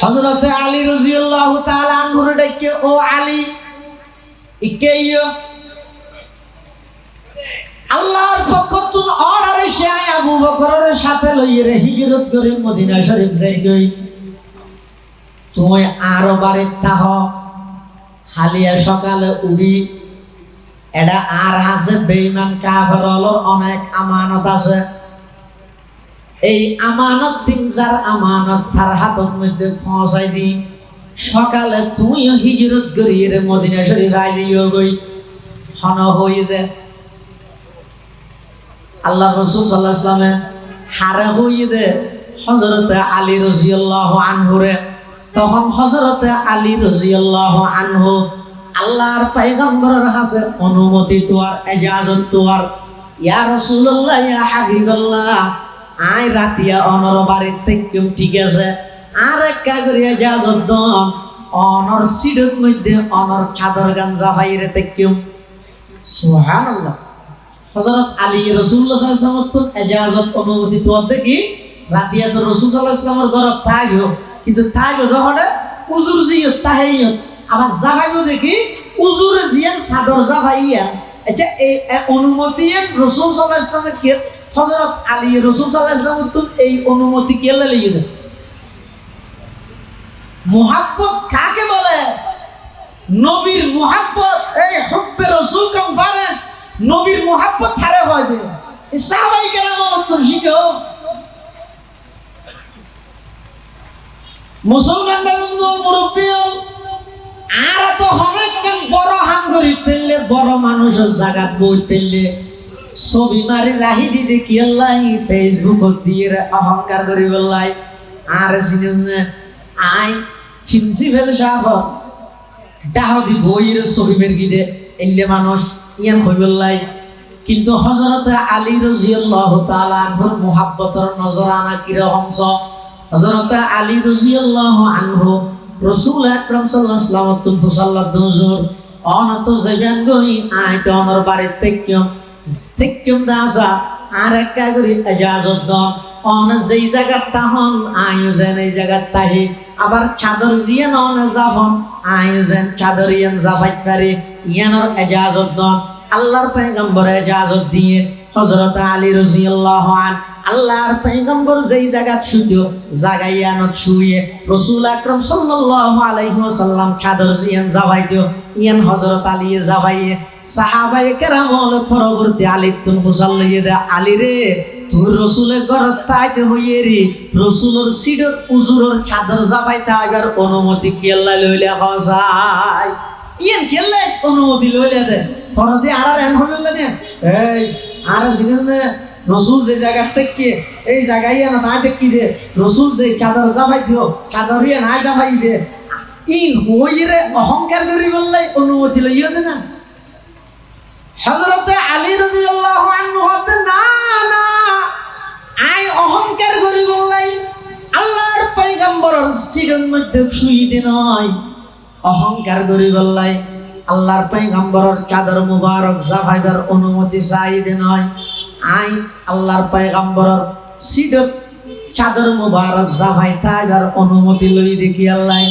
হজরতে আলী রজিউল্লাহ আনহুর ডেকে, ও আলী ইকে আল্লাহর পক্ষ তুন অর্ডারে সে আয়, আবু বকরের সাথে লইয়ে রে, হিজরত করে মদিনা শরীফ যাই গই তুমি আরও বারে তাহ হালিয়া সকালে উড়ি। এটা আর আছে বেইমান কাফের অনেক আমানত আছে। এই আমানত দিন যার আমানত, তার হাতের মধ্যে পৌঁছাই দি। সকালে তুইও হিজরত করিয়ে মদিনা শরীফ আইজিও গই। হন হই দে। আল্লাহ রসুল সাল্লাহ ইসলামে হারে হই দে। হজরতে আলী রজিয়াল্লাহ আনহুরে তখন হজরতে আলী রজিয়াল্লাহ আনহু আল্লাহর পাইগম্বরের হাসে অনুমতি তোয়ার, এজাজত তোয়ার, ইয়া রসুল্লাহ ইয়া হাবিবাল্লাহ আই রাতিয়া অনর বাড়ির থেকে ঠিক আছে। আর একটা করিয়া এজাজত দন অনর সিডত মধ্যে অনর চাদর গাঞ্জা ভাইরে থেকে সুবহানাল্লাহ। হযরত আলী আলাইহি ওয়াসাল্লাম এজাজত অনুমতি তোয়ার দেখি রাতিয়া তো রাসূল সাল্লাল্লাহু আলাইহি ওয়াসাল্লামের ঘর থাকো কিন্তু থাকো দহনে উজুর জিয়ত তাহাইয়ত আবার জাভাইও দেখি উজুরে জিয়ান সাদর জাভাইয়া আচ্ছা এই অনুমতি রসুল সাল্লাহ ইসলামের কে হজরত আলী রসুল সাল্লাহ এই অনুমতি কে লিখে দেয় মোহাব্বত কাকে বলে? নবীর মোহাব্বত, এই হুব্বে রসুল কনফারেন্স নবীর মোহাব্বত ছাড়ে হয় দে এই সাহাবাই কেন মনত তোর মুসলমান মুরব্বী, আর তো বড় হাঙ্গরি তেললে, বড় মানুষের জায়গা বই তেললে ছবি মারি রাহি দি দেখি আল্লাহ ফেসবুক দিয়ে অহংকার করি বললাই। আর সিনে আই প্রিন্সিপাল সাহেব, ডাহদি বইয়ের ছবি মেরগি দে এলে মানুষ ইয়ান হই বললাই। কিন্তু হজরত আলী রাজিয়াল্লাহু তাআলা আনহুর মুহাব্বতের নজরানা কীরকম ছ হজরত আলী রাজিয়াল্লাহু আনহু রসুল আকরাম ওয়াসাল্লাম তুম ফুসাল্লাত দুজুর অনত যাবেন গই আই তো আমার বাড়িতে তেকিম তেকিম রাজা আর একটা কাগরি এজাজত দন অন যেই জায়গার তাহন আয়োজন এই জায়গার তাহি আবার চাদর জিয়ান অন জাফন আয়োজন চাদর ইয়ান জাফাইত পারে ইয়ানোর এজাজত দন আল্লাহর পেগম্বর এজাজত দিয়ে হযরত আলী রাদিয়াল্লাহু আন, আল্লাহর পয়গম্বর যেই জায়গা শুইতো জাগাইয়ানত শুয়ে রাসূল আকরাম সাল্লাল্লাহু আলাইহি ওয়াসাল্লাম চাদর জিয়ান জাভাইতো ইয়ান হযরত আলী জাভাইয়ে সাহাবায়ে কেরাম হল পরবর্তী আলী তুন ফুসাল লইয়ে দে আলী রে, তুই রসুলের ঘর তাইতে হইয়ে রে, রসুলের সিডর উজুরের চাদর জাভাইতে আগার অনুমতি কি আল্লাহ লইলে হসাই ইয়ান কেলে অনুমতি লইলে দে ফরদি আর এন হইল না? এই আর সিনে রসুল যে জায়গা থেকে, এই জায়গায় না না দেখি দে, রসুল যে চাদর জামাই দিও চাদর ইয়ে না জামাই দে। ই হইরে অহংকার করি বললে অনুমতি লইও দে না। হযরতে আলী রাদিয়াল্লাহু আনহু হতে, না না, আই অহংকার করি বললাই আল্লাহর পয়গম্বরের সিরের মধ্যে শুইতে নয় অহংকার করি বললাই আল্লাহর পয়গম্বরের চাদর মুবারক জাফাইবার অনুমতি চাইতে নয়। আই আল্লাহর পয়গম্বরের সিডত চাদর মুবারক জাফাই তাইবার অনুমতি লই দেখি আল্লাহ।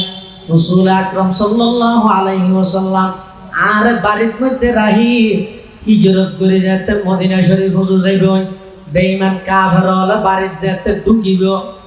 রসুল আকরম সাল্লাল্লাহু আলাইহি ওয়াসাল্লাম আর বাড়ির মধ্যে রাহি হিজরত করে যেতে মদিনা শরীফ হুজুর যাইব। বেঈমান কাফের হলে বাড়ির যেতে ঢুকিব।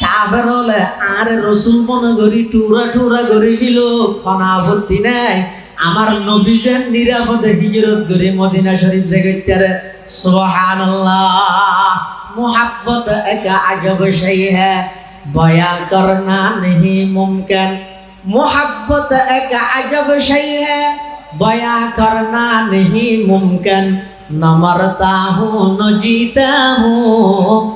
কাফের হলে আর রসুল মনে করি টুরা টুরা করেছিল খনা আপত্তি নাই আমার নবীজের নিরাপদে হিজরত করে মদিনা শরীফ জেগেটারে সুবহানাল্লাহ, মোহাব্বত একা আজব সেই হ্যাঁ বয়া করনা নেহি মুমকেন। মোহাব্বত একা আজব সেই হ্যাঁ বয়া করনা নেহি মুমকেন। নমরতা হুঁ, নজিতা হুঁ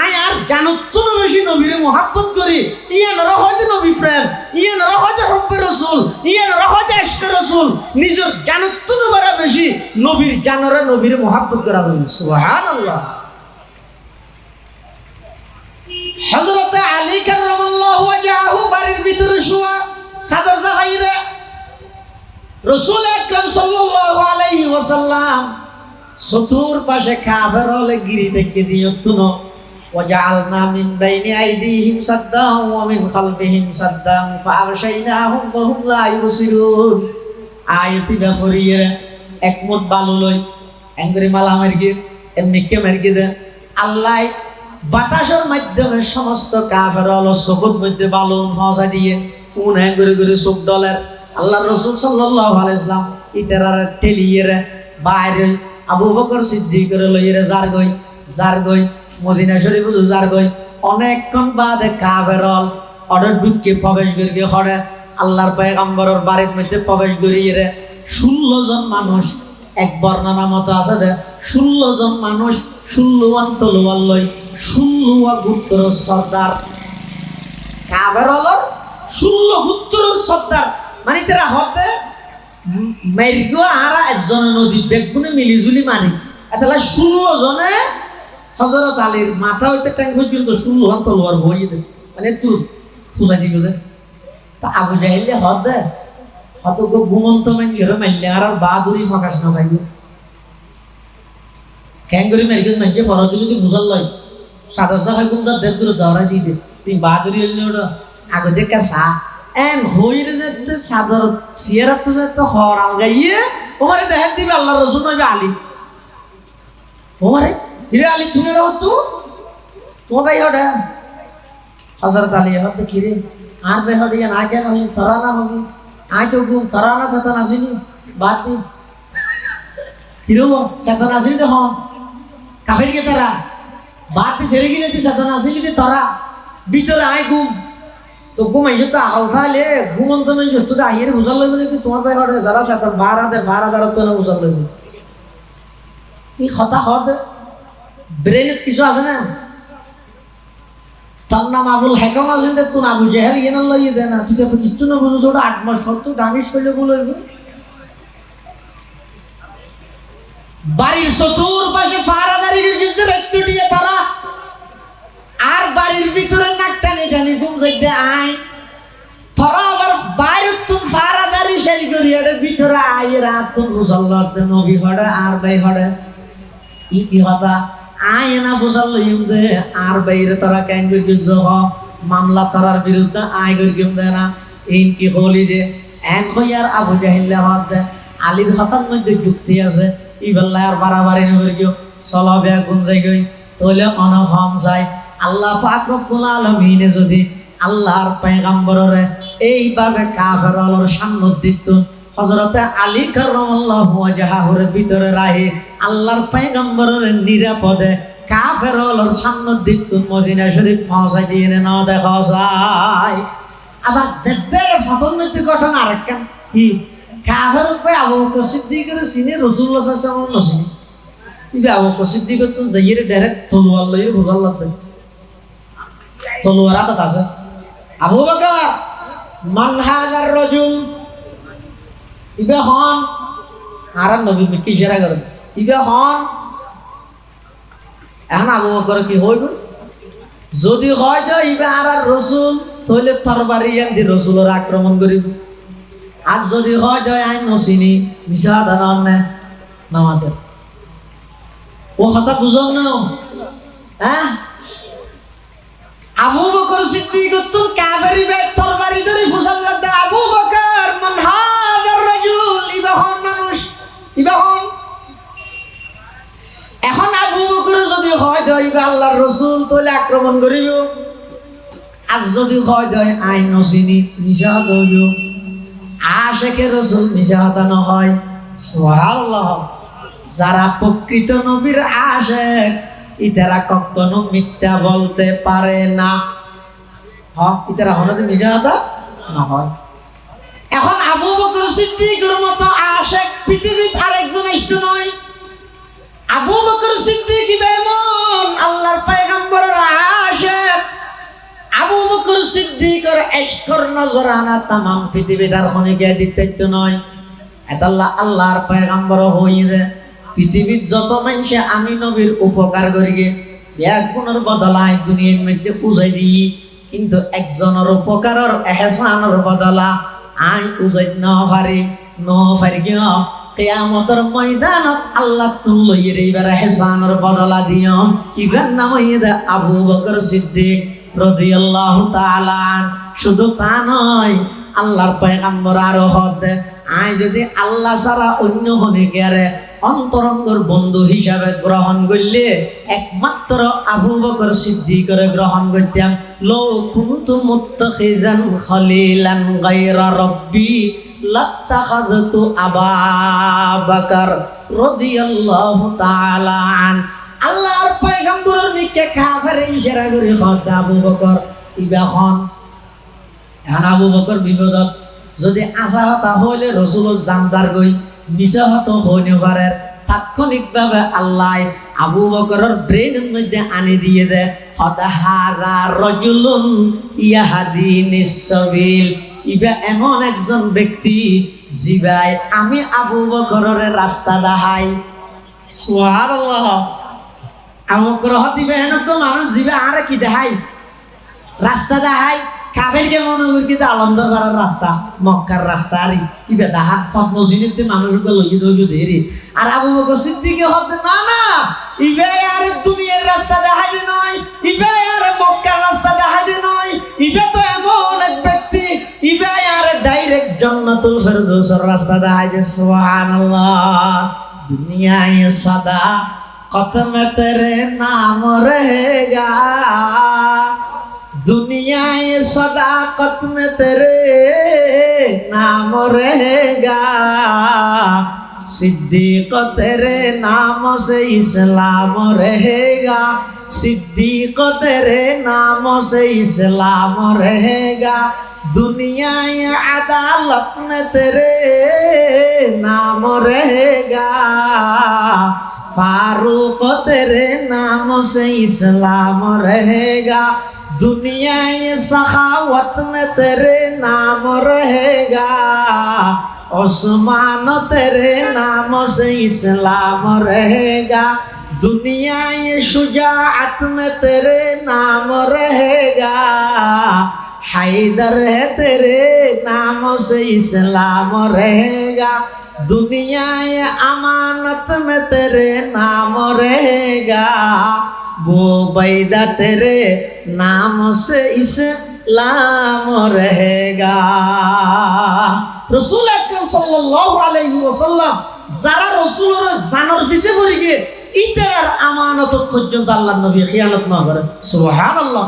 আই আর জানতুন বেশি নবীর মহাব্বত করি। ইয়ে নর হয়তো নবী প্রেম ইয়ে নর হয়তো হব্বে রসুল ইয়ে নর হয়তো এসকে রসুল। নিজের জানতুন বারা বেশি নবীর জানরে নবীর মহাব্বত করা হইল। সুবহানাল্লাহ। হযরত আলী ওয়াজহাহু বাড়ির ভিতরে শোয়া সাদর জাহাইরে রসুল আকরাম সাল্লাল্লাহু আলাইহি ওয়াসাল্লাম চতুর পাশে কাফের হলে গিরি থেকে দিয়ে তুনো وجعلنا من بين أيديهم سدا ومن خلفهم سدا فأغشيناهم فهم لا يبصرون আয়তি ব্যাপারিয়ে এক মুঠ বালু লই এঙ্গুরি মালা মার্গি এমনি কে মার্গি দে আল্লাহ বাতাসের মাধ্যমে সমস্ত কাফের হলো চকুর মধ্যে বালু ফসা দিয়ে কোন হ্যাঙ্গুরি করে চোখ ডলের আল্লাহ রসুল সাল্লাহ আলাইসলাম ইতারার টেলিয়ে বাইরে আবু বকর সিদ্দিকের লইয়ে যার গই যার গই মদিনা শরীফ যার গই অনেকক্ষণ বাদে কাবেরল অর্ডার ঢুকে প্রবেশ করি হরে আল্লাহর পয়গম্বরের বাড়ির মধ্যে প্রবেশ করিয়ে রে। ষোলো জন মানুষ, এক বর্ণনা মতো আছে দে। ষোলো জন মানুষ ষোলোয়ান তলোয়ার লই ষোলোয়া গুত্র সর্দার। কাবেরলর ষোলো গুত্র সর্দার। মানে তারা হতে মেরগো আর একজনে নদী বেগুনে মিলিজুলি মারি এতলা ষোলো জনে হজরত আলীর মাথা হইতে ট্যাঙ্ক পর্যন্ত ষোলো হাত তলোয়ার ভরিয়ে দে। মানে তুই ফুসাই দিল দে। তা আবু জাহিলে হদ দে হত ঘুমন্ত মাইন ঘেরো মাইলে আর বাহাদুরি ফকাশ না পাইব ক্যাঙ্গুরি মেরগেজ মাইকে ফরত দিলে তুই মুসল লয় সাদা সাদা দেশ করে দিয়ে দে। তুই বাহাদুরি হইলে ওটা। আগে দেখে সা এন হইরে যে সাদর সিয়ারা তো তো হর আলগাইয়ে, ওমারে দেখেন দিবে আল্লাহ রসুল নইবে আলী। ওমারে হিরে আলী তুমি এটা তো। তোমার ভাই ওটা হজরত আলী হতে কিরে আর বে হড়ি না কেন হই তরা না হবি। আই তো গুম তরা না সাতান আসিনি। বাদ দি। কিরো সাতান আসিনি তো হম কাফের কে তারা? বাদ দি, ছেড়ে গিয়ে তুই সাতান আসিনি তরা। ভিতরে আয় গুম তো ঘুমাইছো তো আহল তাহলে ঘুমন্ত নাই তো আইয়ের বুঝার লাগবে নাকি? তোমার ভাই হরে যারা সাথে বার হাজার বার হাজার তো না বুঝার লাগবে এই হতা হতে ব্রেনত কিছু আছে না? তার নাম আবুল হেকম আছে তুই আবু জেহেল ইয়ে না লইয়ে দে না। তুই তো কিছু না বুঝছ ওটা আট মাস সত্তর ডামিস করলে বলবে বাড়ির চতুর পাশে ফারাদারির ভিতরে একটু দিয়ে তারা আর বাড়ির ভিতরে নাক টানি টানি ঘুম যাইতে আয়। তোরা আবার বাইরে তুম ফারাদারি সেই করি এটা ভিতরে আয়, রাত তুম মুসল্লাতে নবী হড়ে, আর ভাই হড়ে। ই কি হতা আয় না বুঝাল লইম দে আর বাইরে তোরা কেন গিজ মামলা করার বিরুদ্ধে আয় করি কিম দে না ইন কি হলি দে এন হইয়ার আবু জাহিল্লা হত দে? আলীর হতার মধ্যে যুক্তি আছে। ইবেল্লা আর বাড়াবাড়ি নগর গিয়ে চলো বেয়া গুন যাই গই তাহলে অনহম যায় আল্লাহ পাক রব্বুল যদি আল্লাহর পয়গম্বররে এইভাবে কাফেরর সান্নিধ্য হযরতে আলী কাররামাল্লাহু ওয়াজহাহুর ভিতরে রাহি আল্লাহর পয়গম্বরের নিরাপদে কাফেরর সান্নিধ্য মদিনা শরীফ পৌঁছাই দিয়ে না দেখা যায় আবার দেখতে ফতন মধ্যে ঘটনা আরেকটা। কি? কাফের কই আবু রাসূলুল্লাহ সাল্লাল্লাহু আলাইহি ওয়াসাল্লাম নসিনি ইবে আবু বকর সিদ্দিকের তো যাইরে ডাইরেক্ট তলোয়ার লইয়ে বুঝাল লাগবে। তলোয়ার আদত আছে। আবু বকর, মান হাজার রজুল ইবে হন আর নবী মিকি ইশারা করে ইবে হন, এখন আবু বকর কি হইব? যদি হয় যে ইবে আর রসুল, তাহলে তরবারি দি রসুলের আক্রমণ করিব। আর যদি হয় যে আইন নসিনি মিশা দান না নামাদের ও কথা বুঝন না। হ্যাঁ? আবু বকর সিদ্দিক কাবেরি বে তরবারি ধরে ফুসাল লাগদে আবু বকর মান হাদার রাজুল ইবাহন মানুষ ইবাহন এখন আবু বকর যদি হয় দইবে আল্লাহর রসুল তাহলে আক্রমণ করিব। আজ যদি হয় দয় আইন নসিনি মিশা দইব আশেকে রসুল মিশা হতা নহয় সুবহানাল্লাহ। যারা প্রকৃত নবীর আশেক ইতারা কখনো মিথ্যা বলতে পারে না। হ্যাঁ ইতারা হনতে মিশা কথা না হয়। এখন আবু বকর সিদ্দিকের মতো আশেক পৃথিবীর আরেকজন আসতে নয়। আবু বকর সিদ্দিক বেমন আল্লাহর পয়গম্বরের আশেক আবু বকর সিদ্দিকের এশকর নজরানা তামাম পৃথিবীর আর খনিকে দিতে নয়। এতাল্লাহ আল্লাহর পয়গম্বর হইয়ে পৃথিবীর যত মানুষে আমি নবীর উপকার করি গে এক গুণের বদলায় দুনিয়ার মধ্যে উজাই দিই। কিন্তু একজনের উপকারের এহসানের বদলা আই উজাই ন পারি ন পারি কিয়? কেয়ামতের ময়দানত আল্লাহ তুল্লই এইবার এহসানের বদলা দিও ইবার নাম আবু বকর সিদ্দিক রদিয়াল্লাহু তাআলা। শুধু তা নয়, আল্লাহর পয়গাম্বর আরও হদ আয় যদি আল্লাহ ছাড়া অন্য হনে গেরে অন্তরঙ্গর বন্ধু হিসাবে গ্রহণ করলে একমাত্র আবু বকর সিদ্দিকরে গ্রহণ করতাম। লো কুনতু মুত্তাখিজান খলিলান গায়রা রাব্বি, লাত্তাখাযতু আবা বকর রাদিয়াল্লাহু তাআলা আন। আল্লাহর পয়গম্বরের নিকে কাফের ইশারা করে হদ আবু বকর ইবাখন এখন আবু বকর বিপদত। যদি আশা হতা হইলে রসুল জামজার গই মিশা হত হইনে পারে তাৎক্ষণিকভাবে আল্লাহ আবু বকরের ব্রেনের মধ্যে আনি দিয়ে দে হতাহারা রজুলুন ইয়াহাদি নিসবিল ইবা এমন একজন ব্যক্তি জিবাই আমি আবু বকরের রাস্তা দেখাই সুবহানাল্লাহ। আবু বকর হতিবে এনেক মানুষ জিবে আরে কি দেখাই রাস্তা দেখাই কাফেরকে মনে করি কিন্তু আলন্দ করার রাস্তা, মক্কার রাস্তা, আর ইবে তাহা ফতনসিনের দিয়ে মানুষকে লইয়ে ধরিয়ে দেরি আর আবু বকর সিদ্দিকে হতে না না, ইবে আর দুনিয়ার রাস্তা দেখাই দে নয় ইবে আর মক্কার রাস্তা দেখাই দে নয় ইবে তো এমন এক ব্যক্তি, ইবে আর ডাইরেক্ট জান্নাতুল ফেরদৌসের রাস্তা দেখাই দে সুবহানাল্লাহ। দুনিয়ায় সদা কত মে তেরে নাম রেগা दुनिया ये सदाकत में तेरे नाम रहेगा सिद्दीक तेरे नाम से इस्लाम रहेगा सिद्दीक तेरे नाम से इस्लाम रहेगा दुनिया ये अदालत में तेरे नाम रहेगा फारूक तेरे नाम से इस्लाम रहेगा दुनिया ये सखावत में तेरे नाम रहेगा उस्मान तेरे नाम से इस्लाम रहेगा दुनिया ये शुजाअत में तेरे नाम रहेगा हैदर है तेरे नाम से इस्लाम रहेगा दुनिया ये अमानत में तेरे नाम रहेगा वो बैदा तेरे नाम से इस्लाम रहेगा রসুল আকরাম সাল্লাল্লাহু আলাইহি ওয়াসাল্লাম যারা রসুলের জানার পিছে পড়ে গিয়ে ইতারার আমানত পর্যন্ত আল্লাহ নবী খিয়ানত না করে সুবহানাল্লাহ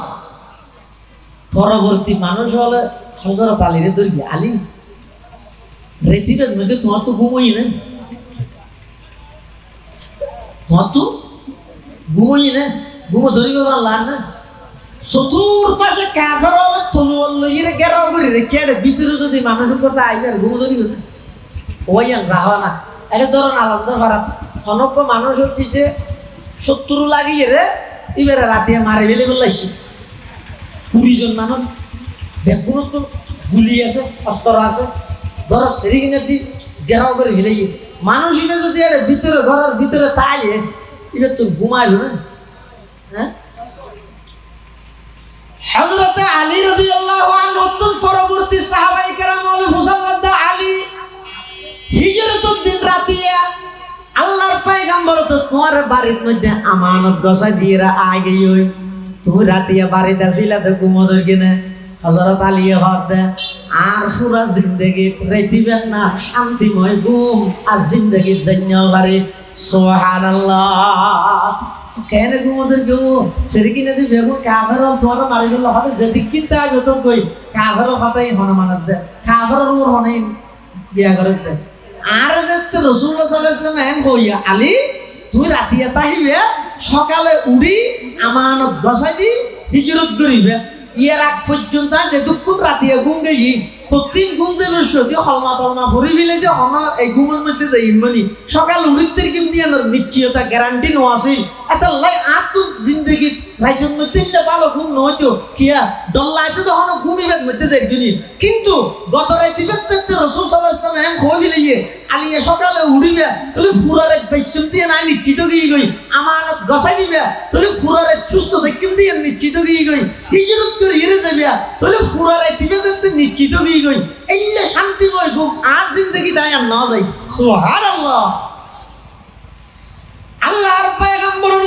পরবর্তী মানুষ হলে হযরত আলী রে দর্গি আলী রেতিবের মধ্যে তোমার তো ঘুমোই না তোমার তো ঘুমোই না ঘুমো ধরিব আল্লাহ না চতুর পাশে কাফের হলে তলুয়ার লইরে গেরাও করি রে, কেড়ে ভিতরে যদি মানুষের কথা আই আর ঘুমো ধরিব না। ওই রাহা না এটা ধরুন আনন্দ ভাড়া অনক্য মানুষের পিছে শত্রু লাগিয়ে রে, এবারে রাতে মারি ফেলে বললাইছি কুড়ি জন মানুষ বেগুনো তো গুলি আছে, অস্ত্র আছে। ধর সেরি কিনে দি গেরাও করে ফেলে মানুষ যদি এটা ভিতরে, ঘরের ভিতরে তাইলে এটা তো ঘুমাইল না। হযরত আলী রাদিয়াল্লাহু নতুন পরবর্তী সাহাবায়ে কেরাম মুসাল্লাদ আলী হিজরতুর দিন রাতিয়া আল্লাহর তো তোমার বাড়ির মধ্যে আমানত গসা দিয়ে আগে ওই তুমি রাতিয়া বাড়িতে আসিলা তো হজরত আলী আর জিন্দগি রেতিবেন না, শান্তিময় আর জিন্দগি জন্য বাড়ি। সোহানাল্লাহ কেন ঘুমোদের কেউ সেটি কিনে দিবে এখন তোমার মারি গেল হতে যেদিক কিনতে আগে তো কই মানার দে হনে বিয়া করে দে। আর যে এন কইয়া, আলী, তুই সকালে উড়ি আমানত গছাই দি, হিজরত করিবে। ইয়ার আগ পর্যন্ত যে দুঃখ রাতিয়া ঘুম গেছি প্রত্যেক ঘুম যে দিয়ে হলমা তলমা ফুরি ফেলে দিয়ে হন এই ঘুমের মধ্যে যাই মানে সকাল উড়িতে কিন্তু নিশ্চয়তা গ্যারান্টি নো আছিল এটা লাই আর তো জিন্দগি রাইজন মধ্যে ইল্লে ভালো ঘুম নয়তো কিয়া ডল্লাইতে তো হন ঘুমিবে মধ্যে যাই দুনি কিন্তু গত রাইতে বেচতে রসুল সাল্লাল্লাহু আলাইহি এম কই ফেলিয়ে আলিয়া সকালে উড়িবে তুই ফুরার বেশম দিয়ে নাই, নিশ্চিত গিয়ে গই। আমানত গসাই দিবে তুই তুই যেতে শান্তিময় আল্লাহর পয়গম্বরুল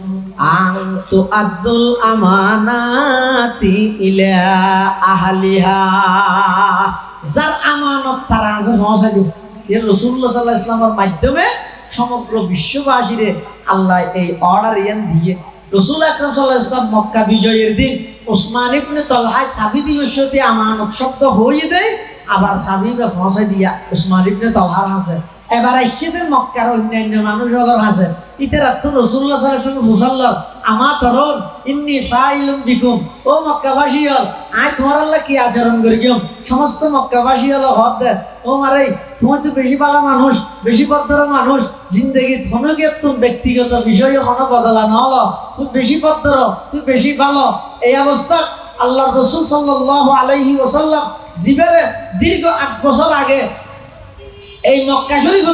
আন তুআদ্দুল আমানাতি ইলা আহলিহা। যার আমানত তারা আছে পৌঁছে দিন এ রাসূলুল্লাহ সাল্লাল্লাহু আলাইহি ওয়াসাল্লামের মাধ্যমে সমগ্র বিশ্ববাসীরে আল্লাহ এই অর্ডার ইয়ান দিয়ে। রসুল আকরাম সাল্লাল্লাহু আলাইহি ওয়াসাল্লাম মক্কা বিজয়ের দিন ওসমান ইবনে তলহায় সাবি দিবসতে আমানত শব্দ হয়ে দেয়, আবার সাবিকে পৌঁছে দিয়া ওসমান ইবনে তলহার আছে এবার আইসিদের মক্কার অন্যান্য মানুষ আছে ইতারা তো রসুল্লাহ সাল্লাল্লাহু ফুসাল্লাহ আমার তরুণ ইন্নি ফাইলুম বিকুম। ও মক্কাবাসী হল আই তোমার আল্লাহ কি আচরণ করি গিয়ম সমস্ত মক্কাবাসী হল হদ দে ও মারে, তোমার তো বেশি ভালো মানুষ, বেশি পদ্মর মানুষ, জিন্দগি তোমাকে তুমি ব্যক্তিগত বিষয় কোনো বদলা নহল তুই বেশি পদ্মর, তুই বেশি ভালো। এই অবস্থা আল্লাহ রসুল সাল্লাল্লাহু আলাইহি ওয়াসাল্লাম জীবের দীর্ঘ আট বছর আগে এই মক্কা শরীফ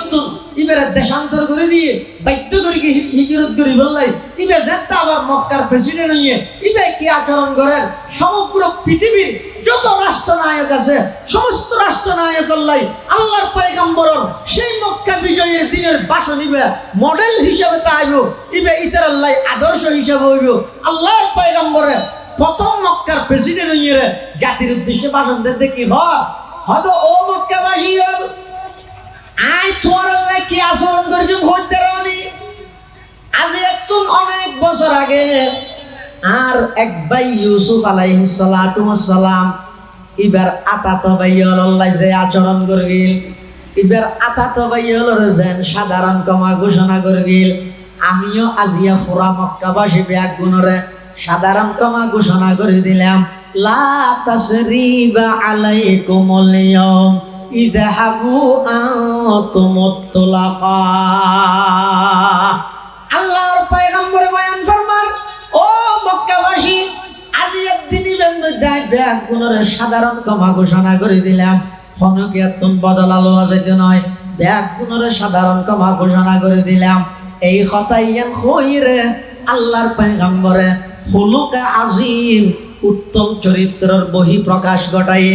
ইবের দেশান্তর করে দিয়ে বাধ্য করে হিজরত করে বললাই ইবে যেটা আবার মক্কার প্রেসিডেন্ট হইয়ে, ইবে কি আচরণ করেন? সমগ্র পৃথিবীর যত আছে, সমস্ত আল্লাহ আল্লাহর সেই মক্কা বিজয়ের দিনের ভাষণ ইবে মডেল হিসাবে তা আইব ইবে আদর্শ হিসাবে হইব। আল্লাহর পয়গাম্বরে প্রথম মক্কার প্রেসিডেন্ট হইয়ে জাতির উদ্দেশ্যে ভাষণ দিতে কি হয়? হয়তো ও মক্কাবাসী তোর আল্লাহ কি আচরণ করি ভোটতে রানি? আজ একটু অনেক বছর আগে আর এক ভাই ইউসুফ আলাইহিসালাম এবার আতাত ভাই যে আচরণ করগিল। এবার আতাত ভাই যেন সাধারণ কমা ঘোষণা করগিল। আমিও আজিয়া ফুরা মক্কাবাসী ব্যাগ গুণরে সাধারণ কমা ঘোষণা করে দিলাম। লা তাসরিবা আলাইকুমুল ইয়াউম। ইদহাবু আনতুমুত তুলাকা আল্লাহর পয়গম্বর বয়ান ফরমান, ও মক্কাবাসী, আজি একদিনই বেন্দায় ব্যাগ গুণরে সাধারণ ক্ষমা ঘোষণা করে দিলাম। হনকে তুন বদলালো আছে নয়, ব্যাগ গুণরে সাধারণ ক্ষমা ঘোষণা করে দিলাম। এই হতাইয়ান হইরে আল্লাহর পয়গম্বরে, হুলুকে আজিম, উত্তম চরিত্রের বহি প্রকাশ ঘটায়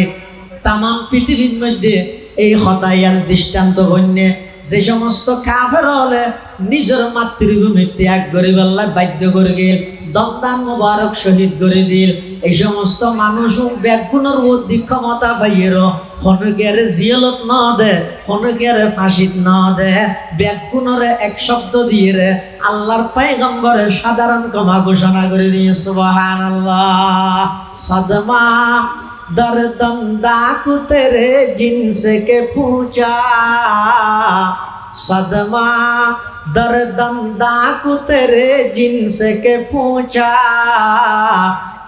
তাম পৃথিবীর মধ্যে এই হতাইয়ান দৃষ্টান্ত বন্যে যে সমস্ত কাফের হলে নিজের মাতৃভূমি ত্যাগ করে বেল্লা বাধ্য করে গেল দন্দান মুবারক শহীদ করে দিল। এই সমস্ত মানুষ ব্যাগুণের অধিক ক্ষমতা পাইয়ের হনুকের জিয়লত ন দে হনুকের ফাঁসিত ন দে। ব্যাগুণরে এক শব্দ দিয়ে রে আল্লাহর পাইগম্বরে সাধারণ ক্ষমা ঘোষণা করে দিয়ে সুবাহান আল্লাহ সদমা दर्दंदा को तेरे जिनसे के पूछा। सदमा दर्दंदा को तेरे जिनसे के पूछा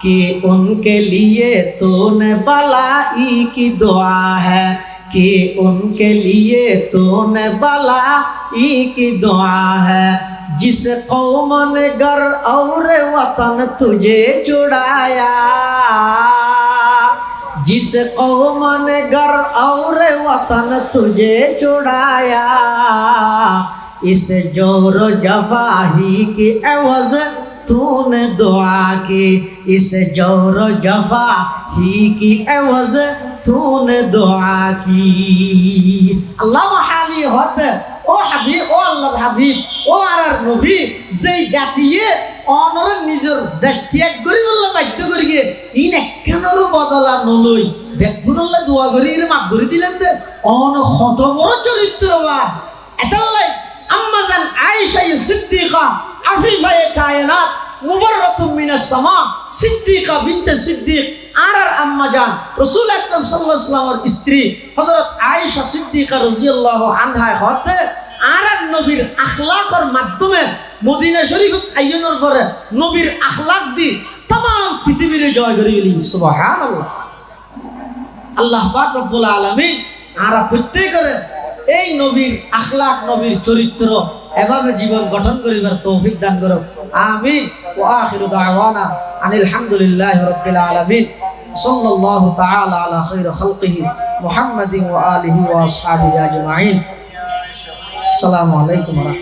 कि उनके लिए तूने बलाई की दुआ है, कि उनके लिए तूने बलाई की दुआ है। जिस कौम ने घर और वतन तुझे छुड़ाया जिस कौम ने घर और वतन तुझे छुड़ाया इस ज़ोर जफाही की एवज तूने दुआ की। इस ज़ोर जफा ही की एवज तूने दुआ की। अल्लाह हाली होते, ओ हबीब, ओ अल्लाह हबीब, ओ अरर नबी जे जाती অনর নিজের দেশ ত্যাগ করি বললে বাধ্য করি গিয়ে ইন একখানেরও বদলা নলই। বেগুনল্লা দোয়া করি, এর মাপ করে দিলেন দে। অন কত বড় চরিত্রবান। এতাল্লাই আম্মা জান আয়েশা সিদ্দিকা, আফিফায়ে কায়নাত মুবাররাতুম মিনাস সামা। সিদ্দিকা বিনতে সিদ্দিক আর আর আম্মা জান রসুল আকরাম সাল্লাল্লাহু আলাইহি স্ত্রী, হযরত আয়েশা সিদ্দিকা রাদিয়াল্লাহু আনহা হতে আর আর নবীর আখলাকর মাধ্যমে মদিনা শরীফ আইয়নের পরে নবীর আখলাক দি তাম পৃথিবীর জয় করে গেলি। আল্লাহ পাক রব্বুল আলামিন আর এই নবীর আখলাক, নবীর চরিত্র এভাবে জীবন গঠন করিবার তৌফিক দান করো আমিন। ওয়া আখিরু দাওয়ানা আনিল হামদুলিল্লাহি রাব্বিল আলামিন। সাল্লাল্লাহু তাআলা আলা খাইরি খালকিহি মুহাম্মাদিন ওয়া আলিহি ওয়া আজমাইন। আসসালামু আলাইকুম ওয়া